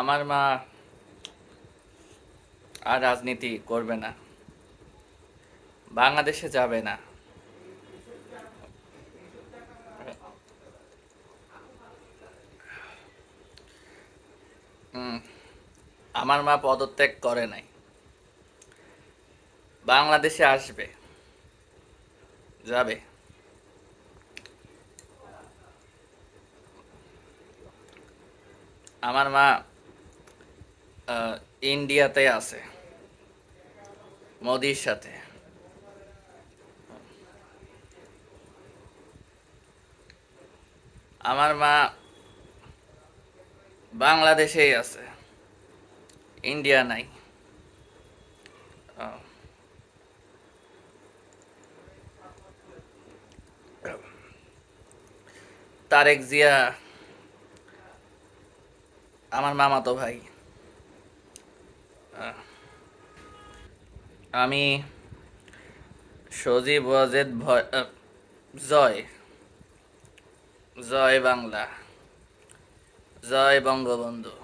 আমার মা আর রাজনীতি করবে না। বাংলাদেশে যাবে না। আমার মা পদত্যাগ করে নাই। বাংলাদেশে আসবে। যাবে। আমার মা ইন্ডিয়াতে আছে। মোদির সাথে। আমার মা বাংলাদেশেই আছে। ইন্ডিয়া নাই। তারেক জিয়া, আমার মামাতো ভাই। আমি সজীব ওয়াজেদ জয় জয় বাংলা জয় বঙ্গবন্ধু।